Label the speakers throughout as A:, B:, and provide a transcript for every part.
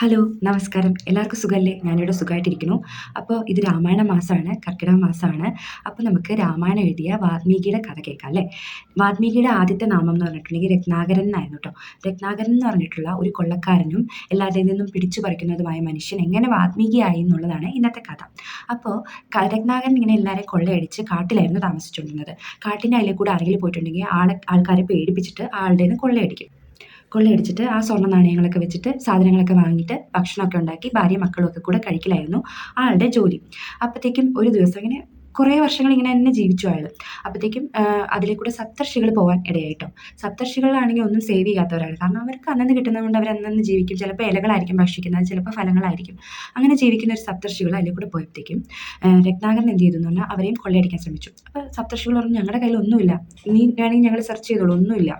A: Hello നമസ്കാരം. എല്ലാവർക്കും സുഖമല്ലേ ഞാനിവിടെ സുഖമായിട്ടിരിക്കുന്നു അപ്പോൾ ഇത് രാമായണ മാസമാണ് കർക്കിടക മാസമാണ്. അപ്പോൾ നമുക്ക് രാമായണം എഴുതിയ വാൽമീകിയുടെ കഥ കേൾക്കാം അല്ലേ? വാൽമീകിയുടെ ആദ്യത്തെ നാമം എന്ന് പറഞ്ഞിട്ടുണ്ടെങ്കിൽ രത്നാകരൻ എന്നായിരുന്നു കേട്ടോ. രത്നാകരൻ എന്ന് പറഞ്ഞിട്ടുള്ള ഒരു കൊള്ളക്കാരനും എല്ലാവരിൽ നിന്നും പിടിച്ചു പറിക്കുന്നതുമായ മനുഷ്യൻ എങ്ങനെ വാൽമീകിയായി എന്നുള്ളതാണ് ഇന്നത്തെ കഥ. അപ്പോൾ രത്നാകരൻ ഇങ്ങനെ എല്ലാവരെയും കൊള്ളയടിച്ച് കാട്ടിലായിരുന്നു താമസിച്ചുകൊണ്ടിരുന്നത്. കാട്ടിന്റെ അതിലെ കൂടെ ആരെങ്കിലും പോയിട്ടുണ്ടെങ്കിൽ ആളെ ആൾക്കാരെ പേടിപ്പിച്ചിട്ട് ആളുടെ നിന്ന് കൊള്ളയടിക്കും. കൊള്ളയടിച്ചിട്ട് ആ സ്വർണ നാണയങ്ങളൊക്കെ വെച്ചിട്ട് സാധനങ്ങളൊക്കെ വാങ്ങിയിട്ട് ഭക്ഷണമൊക്കെ ഉണ്ടാക്കി ഭാര്യയും മക്കളും ഒക്കെ കൂടെ കഴിക്കലായിരുന്നു ആളുടെ ജോലി. അപ്പോഴത്തേക്കും ഒരു ദിവസം ഇങ്ങനെ കുറേ വർഷങ്ങൾ ഇങ്ങനെ തന്നെ ജീവിച്ചു അയാൾ. അപ്പോഴത്തേക്കും അതിലെ കൂടെ സപ്തർഷികൾ പോകാൻ ഇടയായിട്ടോ. സപ്തർഷികളാണെങ്കിൽ ഒന്നും സേവ് ചെയ്യാത്തവരാണ്. കാരണം അവർക്ക് അന്നന്ന് കിട്ടുന്നത് കൊണ്ട് അവർ അന്നന്ന് ജീവിക്കും. ചിലപ്പോൾ ഇലകളായിരിക്കും ഭക്ഷിക്കുന്നത്. ചിലപ്പോൾ ഫലങ്ങളായിരിക്കും. അങ്ങനെ ജീവിക്കുന്ന ഒരു സപ്തർഷികൾ അതിലെ കൂടെ പോയപ്പോഴത്തേക്കും രത്നാകരൻ എന്ത് ചെയ്തു എന്ന് പറഞ്ഞാൽ അവരെയും കൊള്ളയടിക്കാൻ ശ്രമിച്ചു. അപ്പോൾ സപ്തർഷികൾ പറഞ്ഞു ഞങ്ങളുടെ കയ്യിൽ ഒന്നുമില്ല. നീ വേണമെങ്കിൽ ഞങ്ങൾ സെർച്ച് ചെയ്തോളൂ. ഒന്നുമില്ല.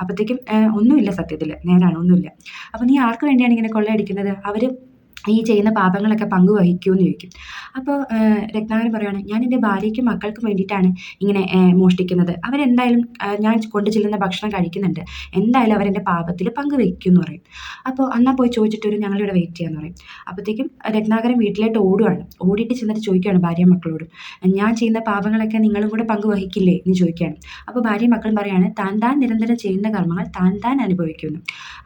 A: അപ്പോഴത്തേക്കും ഒന്നുമില്ല സത്യത്തിൽ. നേരാണ് ഒന്നുമില്ല അപ്പോൾ നീ ആർക്ക് വേണ്ടിയാണ് ഇങ്ങനെ കൊള്ളയടിക്കുന്നത്? അവർ ഈ ചെയ്യുന്ന പാപങ്ങളൊക്കെ പങ്കുവഹിക്കുമെന്ന് ചോദിക്കും. അപ്പോൾ രത്നാകരൻ പറയുകയാണ് ഞാൻ എന്റെ ഭാര്യയ്ക്കും മക്കൾക്കും വേണ്ടിയിട്ടാണ് ഇങ്ങനെ മോഷ്ടിക്കുന്നത്. അവരെന്തായാലും ഞാൻ കൊണ്ടു ചെല്ലുന്ന ഭക്ഷണം കഴിക്കുന്നുണ്ട്. എന്തായാലും അവരെന്റെ പാപത്തിൽ പങ്കുവയ്ക്കും എന്ന് പറയും. അപ്പോൾ എന്നാൽ പോയി ചോദിച്ചിട്ട് ഒരു ഞങ്ങളിവിടെ വെയിറ്റ് ചെയ്യാന്ന് പറയും. അപ്പോഴത്തേക്കും രത്നാകരൻ വീട്ടിലോട്ട് ഓടുകയാണ് ഓടിയിട്ട് ചെന്നിട്ട് ചോദിക്കുകയാണ് ഭാര്യ മക്കളോട് ഞാൻ ചെയ്യുന്ന പാപങ്ങളൊക്കെ നിങ്ങളും കൂടെ പങ്കുവഹിക്കില്ലേ എന്ന് ചോദിക്കുകയാണ്. അപ്പോൾ ഭാര്യ മക്കളും പറയാണ് താൻ താൻ നിരന്തരം ചെയ്യുന്ന കർമ്മങ്ങൾ താൻ താൻ അനുഭവിക്കുന്നു.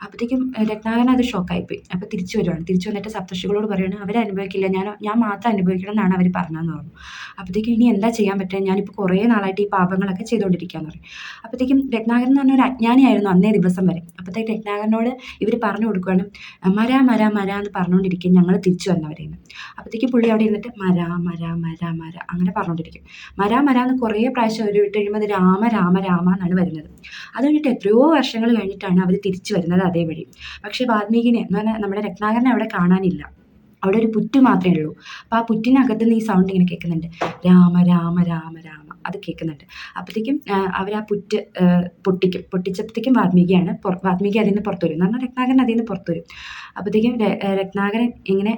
A: അപ്പോഴത്തേക്കും രത്നാകരൻ അത് ഷോക്കായിപ്പോയി അപ്പോൾ തിരിച്ചു വരുവാണ്. തിരിച്ചു വന്നിട്ട് സപ്തർഷികളോട് പറയുകയാണ് അവർ അനുഭവിക്കില്ല ഞാൻ ഞാൻ മാത്രം അനുഭവിക്കണം എന്നാണ് അവർ പറഞ്ഞതെന്ന് പറഞ്ഞു. അപ്പോഴത്തേക്കും ഇനി എന്താ ചെയ്യാൻ പറ്റുക? ഞാനിപ്പോൾ കുറേ നാളായിട്ട് ഈ പാപങ്ങളൊക്കെ ചെയ്തുകൊണ്ടിരിക്കുകയെന്ന് പറയും. അപ്പോഴത്തേക്കും രത്നാകരൻ എന്ന് പറഞ്ഞ ഒരു അജ്ഞാനിയായിരുന്നു അന്നേ ദിവസം വരെ. അപ്പോഴത്തേക്ക് രത്നാകരനോട് ഇവർ പറഞ്ഞു കൊടുക്കുകയാണ് മര മര മര എന്ന് പറഞ്ഞുകൊണ്ടിരിക്കും ഞങ്ങൾ തിരിച്ചു വന്നവരെന്ന് അപ്പോഴത്തേക്കും പുള്ളി അവിടെ ഇരുന്നിട്ട് മര മര മര മര അങ്ങനെ പറഞ്ഞുകൊണ്ടിരിക്കും. മര മര എന്ന് കുറേ പ്രാവശ്യം ഒരു വിട്ട് കഴിയുമ്പോൾ രാമ രാമ രാമ എന്നാണ് വരുന്നത്. അത് കഴിഞ്ഞിട്ട് എത്രയോ വർഷങ്ങൾ കഴിഞ്ഞിട്ടാണ് അവർ തിരിച്ചു വരുന്നത് അതേ വഴി പക്ഷേ വാൽമീകിനെ എന്ന് പറഞ്ഞാൽ നമ്മുടെ രത്നാകരനെ അവിടെ കാണാനില്ല. അവിടെ ഒരു പുറ്റ് മാത്രമേ ഉള്ളൂ. അപ്പോൾ ആ പുറ്റിനകത്ത് നിന്ന് ഈ സൗണ്ട് ഇങ്ങനെ കേൾക്കുന്നുണ്ട്. രാമ രാമ രാമ രാമ. അത് കേൾക്കുന്നുണ്ട്. അപ്പോഴത്തേക്കും അവർ ആ പുറ്റ് പൊട്ടിക്കും. പൊട്ടിച്ചപ്പോഴത്തേക്കും വാത്മീകിയാണ് വാത്മീകി അതിൽ നിന്ന് പുറത്തു വരും. എന്ന് പറഞ്ഞാൽ രത്നാകരൻ അതിൽ നിന്ന് പുറത്തു വരും. അപ്പോഴത്തേക്കും രത്നാകരൻ ഇങ്ങനെ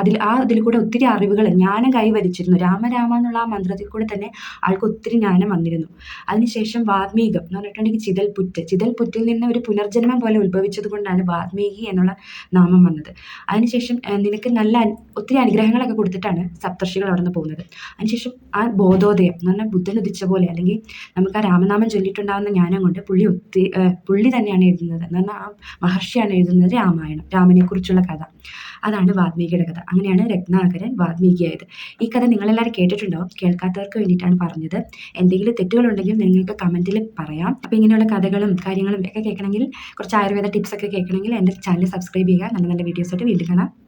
A: അതിൽ ആ അതിൽ കൂടെ ഒത്തിരി അറിവുകൾ ജ്ഞാനം കൈവരിച്ചിരുന്നു. രാമ രാമ എന്നുള്ള ആ മന്ത്രത്തിൽ കൂടെ തന്നെ ആൾക്ക് ഒത്തിരി ജ്ഞാനം വന്നിരുന്നു. അതിനുശേഷം വാത്മീകം എന്ന് പറഞ്ഞിട്ടുണ്ടെങ്കിൽ ചിതൽ പുറ്റ് ചിതൽ പുറ്റിൽ നിന്ന് ഒരു പുനർജന്മം പോലെ ഉത്ഭവിച്ചത് കൊണ്ടാണ് വാത്മീകി എന്നുള്ള നാമം വന്നത്. അതിനുശേഷം നിനക്ക് നല്ല ഒത്തിരി അനുഗ്രഹങ്ങളൊക്കെ കൊടുത്തിട്ടാണ് സപ്തർഷികൾ അവിടെ നിന്ന് പോകുന്നത്. അതിനുശേഷം ആ ബോധോദയം എന്ന് പറഞ്ഞാൽ ബുദ്ധൻ ഉദിച്ച പോലെ അല്ലെങ്കിൽ നമുക്ക് ആ രാമനാമം ചൊല്ലിയിട്ടുണ്ടാകുന്ന ജ്ഞാനം കൊണ്ട് പുള്ളി ഒത്തിരി പുള്ളി തന്നെയാണ് എഴുതുന്നത് എന്ന് പറഞ്ഞാൽ ആ മഹർഷിയാണ് എഴുതുന്നത് രാമായണം രാമനെക്കുറിച്ചുള്ള കഥ. അതാണ് വാത്മീകിയുടെ കഥ. അങ്ങനെയാണ് രത്നാകരൻ വാത്മീകിയായത്. ഈ കഥ നിങ്ങളെല്ലാവരും കേട്ടിട്ടുണ്ടോ കേൾക്കാത്തവർക്ക് വേണ്ടിയിട്ടാണ് പറഞ്ഞത്. എന്തെങ്കിലും തെറ്റുകളുണ്ടെങ്കിൽ നിങ്ങൾക്ക് കമന്റിൽ പറയാം. അപ്പോൾ ഇങ്ങനെയുള്ള കഥകളും കാര്യങ്ങളും ഒക്കെ കേൾക്കണമെങ്കിൽ കുറച്ച് ആയുർവേദ ടിപ്സ് ഒക്കെ കേൾക്കണമെങ്കിൽ എന്റെ ചാനൽ സബ്സ്ക്രൈബ് ചെയ്യുക. നല്ല നല്ല വീഡിയോസായിട്ട് വീണ്ടും കാണാം.